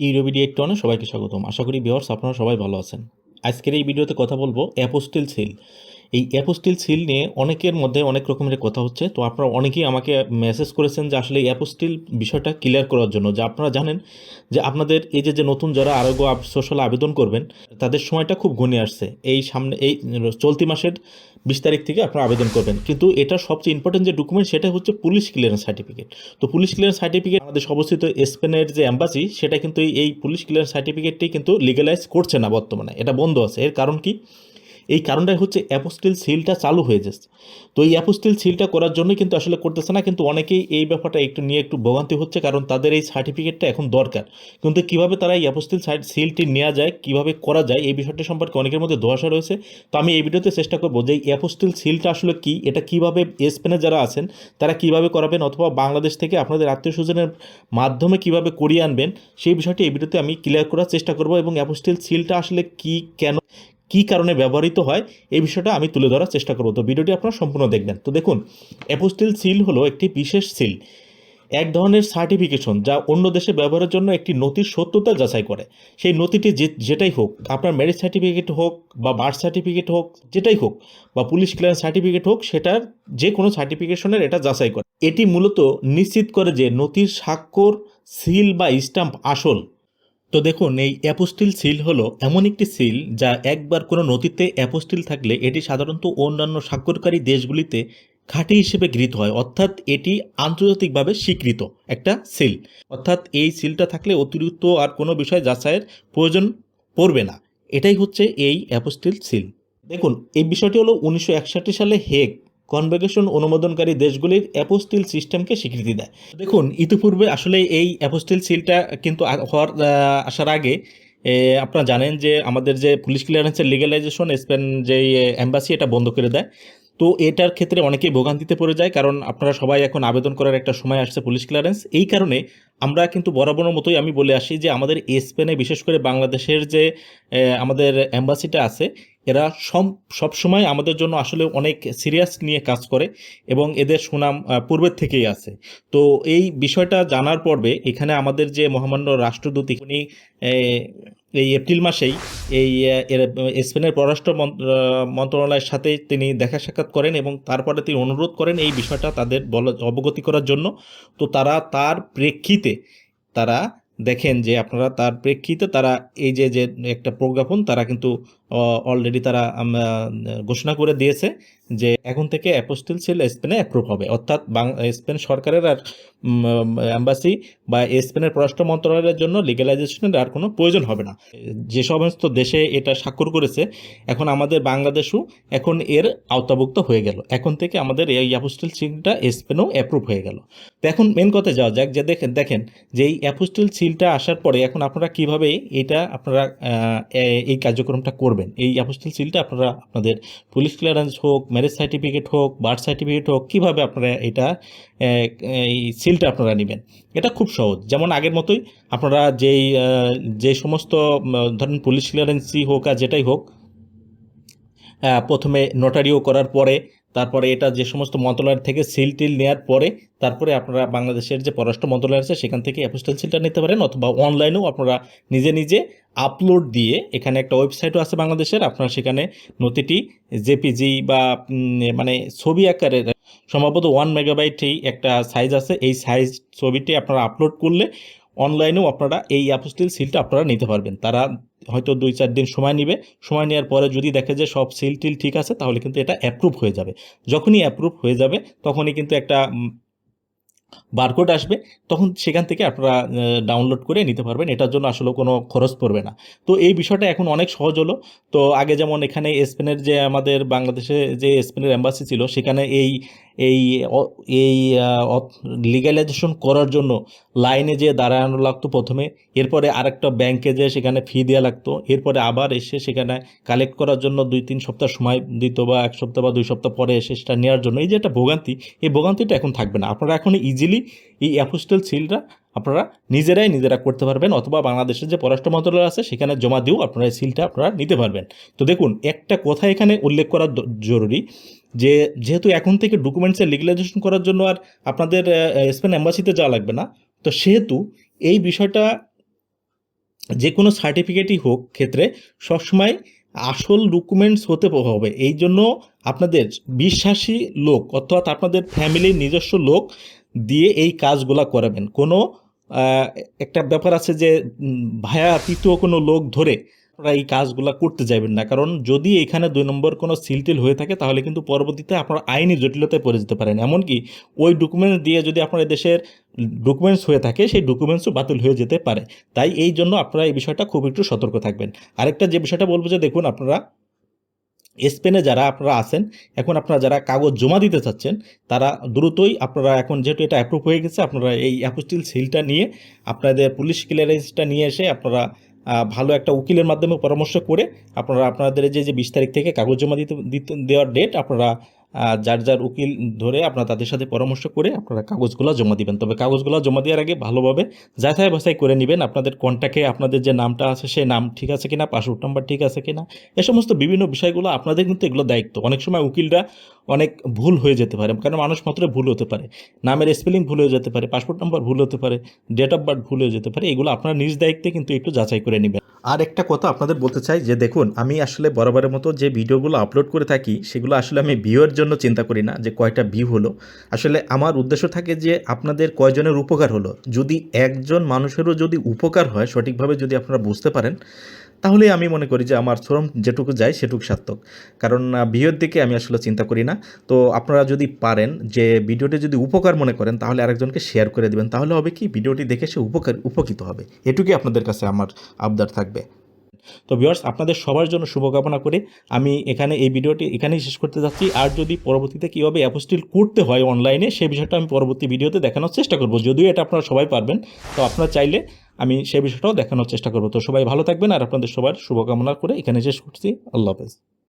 ইউরোবিডিয়েট টনে সবাইকে স্বাগতম। আশা করি বিহার্স আপনারা সবাই ভালো আছেন। আজকের এই ভিডিওতে কথা বলব অ্যাপোস্টিল সিল এই অ্যাপোস্টিল সিল নিয়ে অনেকের মধ্যে অনেক রকমের কথা হচ্ছে। তো আপনারা অনেকেই আমাকে মেসেজ করেছেন যে আসলে এই অ্যাপোস্টিল বিষয়টা ক্লিয়ার করার জন্য। যে আপনারা জানেন যে আপনাদের এই যে যে নতুন যারা আরোগ্য সোশ্যাল আবেদন করবেন, তাদের সময়টা খুব ঘনিয়ে আসছে। এই সামনে, এই চলতি মাসের বিশ তারিখ থেকে আপনারা আবেদন করবেন। কিন্তু এটা সবচেয়ে ইম্পর্টেন্ট যে ডকুমেন্ট সেটা হচ্ছে পুলিশ ক্লিয়ারেন্স সার্টিফিকেট তো পুলিশ ক্লিয়ারেন্স সার্টিফিকেট আমাদের অবস্থিত স্পেনের যে অ্যাম্বাসি সেটা কিন্তু এই- পুলিশ ক্লিয়ারেন্স সার্টিফিকেটটি কিন্তু লিগালাইজ করছে না বর্তমানে। এটা বন্ধ আছে। এর কারণ কি? এই কারণটাই হচ্ছে অ্যাপোস্টিল সিলটা চালু হয়ে যাচ্ছে। তো এই অ্যাপোস্টিল সিলটা করার জন্যই কিন্তু আসলে করতেছে না, কিন্তু অনেকেই এই ব্যাপারটা একটু নিয়ে একটু ভোগান্তি হচ্ছে, কারণ তাদের এই সার্টিফিকেটটা এখন দরকার। কিন্তু কীভাবে তারা এই অ্যাপোস্টিল সিলটি নেওয়া যায়, কীভাবে করা যায়, এই বিষয়টি সম্পর্কে অনেকের মধ্যে ধোয়াশা রয়েছে। তো আমি এই ভিডিওতে চেষ্টা করব যে এই অ্যাপোস্টিল সিলটা আসলে কি, এটা কীভাবে স্পেনে যারা আছেন, তারা কীভাবে করাবেন, অথবা বাংলাদেশ থেকে আপনাদের আত্মীয় স্বজনের মাধ্যমে কীভাবে করিয়ে আনবেন, সেই বিষয়টি এই ভিডিওতে আমি ক্লিয়ার করার চেষ্টা করব এবং অ্যাপোস্টিল সিলটা আসলে কি, কেন কী কারণে ব্যবহৃত হয়, এই বিষয়টা আমি তুলে ধরার চেষ্টা করব। তো ভিডিওটি আপনারা সম্পূর্ণ দেখবেন। তো দেখুন, অ্যাপোস্টিল সিল হলো একটি বিশেষ সিল। এক ধরনের সার্টিফিকেশন যা অন্য দেশে ব্যবহারের জন্য একটি নথির সত্যতা যাচাই করে। সেই নথিটি যে, যেটাই হোক, আপনার ম্যারেজ সার্টিফিকেট হোক বা বার্থ সার্টিফিকেট হোক, যেটাই হোক বা পুলিশ ক্লিয়ারেন্স সার্টিফিকেট হোক, সেটার যে কোনো সার্টিফিকেশনের এটা যাচাই করে। এটি মূলত নিশ্চিত করে যে নথির স্বাক্ষর, সিল বা স্টাম্প আসল তো দেখুন, এই অ্যাপোস্টিল সিল হলো এমন একটি সিল যা একবার কোনো নথিতে অ্যাপোস্টিল থাকলে এটি সাধারণত অন্যান্য স্বাক্ষরকারী দেশগুলিতে খাঁটি হিসেবে গৃহীত হয়। অর্থাৎ এটি আন্তর্জাতিকভাবে স্বীকৃত একটা সিল। অর্থাৎ এই সিলটা থাকলে অতিরিক্ত আর কোনো বিষয় যাচাইয়ের প্রয়োজন পড়বে না। এটাই হচ্ছে এই অ্যাপোস্টিল সিল। দেখুন, এই বিষয়টি হলো উনিশশো একষট্টি সালে হেগ কনভেকেশন অনুমোদনকারী দেশগুলির অ্যাপোস্টিল সিস্টেমকে স্বীকৃতি দেয়। দেখুন, ইতিপূর্বে আসলে এই অ্যাপোস্টিল সিলটা কিন্তু হওয়ার আসার আগে আপনারা জানেন যে আমাদের যে পুলিশ ক্লিয়ারেন্সের লিগ্যালাইজেশন স্পেন যে এম্বাসি এটা বন্ধ করে দেয়। তো এটার ক্ষেত্রে অনেকেই ভোগান্তিতে পড়ে যায়, কারণ আপনারা সবাই এখন আবেদন করার একটা সময় আসছে পুলিশ ক্লিয়ারেন্স এই কারণে আমরা কিন্তু বরাবরের মতোই আমি বলে আসি যে আমাদের স্পেনে বিশেষ করে বাংলাদেশের যে আমাদের এম্বাসিটা আছে এরা সব সবসময় আমাদের জন্য আসলে অনেক সিরিয়াস নিয়ে কাজ করে এবং এদের সুনাম পূর্বের থেকেই আছে। তো এই বিষয়টা জানার পর্বে এখানে আমাদের যে মহামান্য রাষ্ট্রদূত উনি এই এপ্রিল মাসেই এই স্পেনের পররাষ্ট্র মন্ত্রণালয়ের সাথে তিনি দেখা সাক্ষাৎ করেন এবং তারপরে তিনি অনুরোধ করেন এই বিষয়টা তাদের বল, অবগতি করার জন্য। তো তারা তার প্রেক্ষিতে তারা দেখেন যে আপনারা তার প্রেক্ষিতে তারা এই যে যে একটা প্রজ্ঞাপন তারা কিন্তু অলরেডি তারা ঘোষণা করে দিয়েছে যে এখন থেকে অ্যাপোস্টিল সেল স্পেনে অ্যাপ্রুভ হবে। অর্থাৎ স্পেন সরকারের আর অ্যাম্বাসি বা স্পেনের পররাষ্ট্র মন্ত্রণালয়ের জন্য লিগালাইজেশনের আর কোনো প্রয়োজন হবে না। যে সমস্ত দেশে এটা স্বাক্ষর করেছে, এখন আমাদের বাংলাদেশও এখন এর আওতাভুক্ত হয়ে গেল। এখন থেকে আমাদের এই অ্যাপোস্টিল সিলটা স্পেনও অ্যাপ্রুভ হয়ে গেল। তো এখন মেন কথা যাওয়া যাক, যে দেখেন দেখেন যে এই অ্যাপোস্টিল সিলটা আসার পরে এখন আপনারা কীভাবে এটা আপনারা এই কার্যক্রমটা করবেন? এই অ্যাপোস্টেল সিলটা আপনারা আপনাদের পুলিশ ক্লিয়ারেন্স হোক ম্যারেজ সার্টিফিকেট হোক বার্থ সার্টিফিকেট হোক, কীভাবে আপনারা এটা এই সিলটা আপনারা নেবেন। এটা খুব সহজ। যেমন আগের মতোই আপনারা যেই যে সমস্ত ধরেন পুলিশ ক্লিয়ারেন্সই হোক আর যেটাই হোক প্রথমে নোটারিও করার পরে তারপরে এটা যে সমস্ত মন্ত্রণালয় থেকে সিল টিল নেওয়ার পরে তারপরে আপনারা বাংলাদেশের যে পররাষ্ট্র মন্ত্রণালয় আছে, সেখান থেকে অ্যাপোস্টাল সিলটা নিতে পারেন অথবা অনলাইনেও আপনারা নিজে নিজে আপলোড দিয়ে এখানে একটা ওয়েবসাইটও আছে বাংলাদেশের, আপনারা সেখানে নথিটি জেপিজি বা মানে ছবি আকারের সম্ভবত ওয়ান মেগাবাইটেই একটা সাইজ আছে, এই সাইজ ছবিটি আপনারা আপলোড করলে অনলাইনেও আপনারা এই অ্যাপোস্টিল সিলটা আপনারা নিতে পারবেন। তারা হয়তো দুই চার দিন সময় নেবে। সময় নেওয়ার পরে যদি দেখে যে সব সিল টিল ঠিক আছে, তাহলে কিন্তু এটা অ্যাপ্রুভ হয়ে যাবে। যখনই অ্যাপ্রুভ হয়ে যাবে, তখনই কিন্তু একটা বারকোড আসবে। তখন সেখান থেকে আপনারা ডাউনলোড করে নিতে পারবেন। এটার জন্য আসলে কোনো খরচ পড়বে না। তো এই বিষয়টা এখন অনেক সহজ হলো। তো আগে যেমন এখানে স্পেনের যে আমাদের বাংলাদেশে যে স্পেনের অ্যাম্বাসি ছিল, সেখানে এই এই এই লিগ্যালাইজেশন করার জন্য লাইনে যে দাঁড়ানো লাগতো প্রথমে, এরপরে আরেকটা ব্যাংকে যে সেখানে ফি দেওয়া লাগতো, এরপরে আবার এসে সেখানে কালেক্ট করার জন্য দুই, তিন সপ্তাহ সময় দিত বা এক সপ্তাহ বা দুই সপ্তাহ পরে এসে সেটা নেওয়ার জন্য। এই যে একটা ভোগান্তি, এই ভোগান্তিটা এখন থাকবে না। আপনারা এখন ইজিলি এই অ্যাপোস্টেল সিলটা আপনারা নিজেরাই নিজেরা করতে পারবেন অথবা বাংলাদেশের যে পররাষ্ট্র মন্ত্রণালয় আছে সেখানে জমা দিয়েও আপনারা সিলটা আপনারা নিতে পারবেন। তো দেখুন, একটা কথা এখানে উল্লেখ করা জরুরি। যে, যেহেতু এখন থেকে ডকুমেন্টসের লিগালাইজেশন করার জন্য আর আপনাদের স্পেন অ্যাম্বাসিতে যাওয়া লাগবে না, তো সেহেতু এই বিষয়টা যে কোনো সার্টিফিকেটই হোক ক্ষেত্রে সবসময় আসল ডকুমেন্টস হতে হবে। এই জন্য আপনাদের বিশ্বাসী লোক অর্থাৎ আপনাদের ফ্যামিলির নিজস্ব লোক দিয়ে এই কাজগুলা করাবেন। কোনো একটা ব্যাপার আছে যে ভায়া তৃতীয় কোনো লোক ধরে আপনারা এই কাজগুলা করতে যাবেন না। কারণ যদি এখানে দুই নম্বর কোনো সিলটিল হয়ে থাকে, তাহলে কিন্তু পরবর্তীতে আপনারা আইনি জটিলতায় পড়ে যেতে পারেন। এমনকি ওই ডকুমেন্টস দিয়ে যদি আপনার দেশের ডকুমেন্টস হয়ে থাকে, সেই ডকুমেন্টসও বাতিল হয়ে যেতে পারে। তাই এই জন্য আপনারা এই বিষয়টা খুব একটু সতর্ক থাকবেন। আরেকটা যে বিষয়টা বলব যে, দেখুন আপনারা, স্পেনে যারা আপনারা আছেন, এখন আপনারা যারা কাগজ জমা দিতে চাচ্ছেন, তারা দ্রুতই আপনারা এখন যেহেতু এটা অ্যাপ্রুভ হয়ে গেছে, আপনারা এই অ্যাপোস্টিল সিলটা নিয়ে, আপনাদের পুলিশ ক্লিয়ারেন্সটা নিয়ে এসে আপনারা ভালো একটা উকিলের মাধ্যমে পরামর্শ করে আপনারা, আপনাদের যে যে বিশ তারিখ থেকে কাগজ জমা দিতে দেওয়ার ডেট আপনারা যার যার উকিল ধরে আপনারা তাদের সাথে পরামর্শ করে আপনারা কাগজগুলো জমা দিবেন। তবে কাগজগুলো জমা দেওয়ার আগে ভালোভাবে যাচাই বাছাই করে নেবেন। আপনাদের কন্ট্যাক্টে আপনাদের যে নামটা আছে সেই নাম ঠিক আছে কিনা পাসপোর্ট নাম্বার ঠিক আছে কিনা, এ সমস্ত বিভিন্ন বিষয়গুলো আপনাদের কিন্তু এগুলো দায়িত্ব। অনেক সময় উকিলরা অনেক ভুল হয়ে যেতে পারে, কারণ মানুষ মাত্র ভুল হতে পারে। নামের স্পেলিং ভুল হয়ে যেতে পারে পাসপোর্ট নাম্বার ভুল হতে পারে ডেট অফ বার্থ ভুল হয়ে যেতে পারে, এগুলো আপনার নিজ দায়িত্বে কিন্তু একটু যাচাই করে নেবেন। আর একটা কথা আপনাদের বলতে চাই, যে দেখুন, আমি আসলে বরাবরের মতো যে ভিডিওগুলো আপলোড করে থাকি, সেগুলো আসলে আমি ভিউয়ের জন্য চিন্তা করি না যে কয়টা ভিউ হলো। আসলে আমার উদ্দেশ্য থাকে যে আপনাদের কয়জনের উপকার হলো। যদি একজন মানুষেরও যদি উপকার হয় সঠিকভাবে যদি আপনারা বুঝতে পারেন, তাহলে আমি মনে করি যে আমার শ্রম যেটুকু যায় সেটুকু সার্থক। কারণ ভিউয়ের দিকে আমি আসলে চিন্তা করি না। তো আপনারা যদি পারেন যে ভিডিওটি যদি উপকার মনে করেন, তাহলে আরেকজনকে শেয়ার করে দেবেন। তাহলে হবে কি? ভিডিওটি দেখে সে উপকার, উপকৃত হবে। এটুকুই আপনাদের কাছে আমার আবদার থাকবে। তো ভিওর্স আপনাদের সবার জন্য শুভকামনা করে আমি এখানে এই ভিডিওটি এখানেই শেষ করতে যাচ্ছি। আর যদি পরবর্তীতে কীভাবে অ্যাপোস্টিল করতে হয় অনলাইনে সেই বিষয়টা আমি পরবর্তী ভিডিওতে দেখানোর চেষ্টা করব। যদিও এটা আপনারা সবাই পারবেন, তো আপনারা চাইলে আমি সেই বিষয়টাও দেখানোর চেষ্টা করব। তো সবাই ভালো থাকবেন আর আপনাদের সবার শুভকামনা করে এখানে শেষ করছি। আল্লাহ হাফেজ।